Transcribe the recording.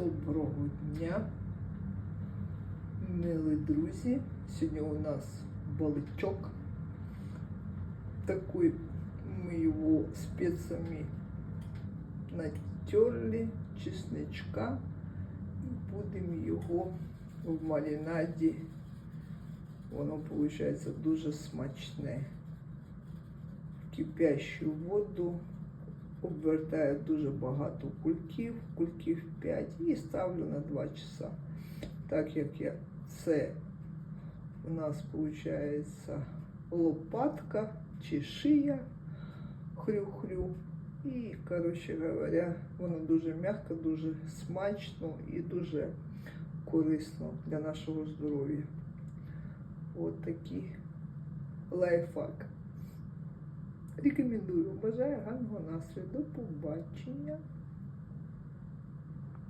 Доброго дня, милі друзі. Сьогодні у нас балычок. Такой мы его специями натерли, чесничка. І будемо його в маринаді. Воно виходить дуже смачне. В кипящу воду обвертаю дуже багато кульків, кульків 5 і ставлю на 2 часа. Так як я це у нас виходить лопатка чи шия, хрю-хрю. І, коротше говоря, воно дуже м'яко, дуже смачно і дуже корисно для нашого здоров'я. От такий лайфхак. Рекомендую. Бажаю гарного настрою. До побачення.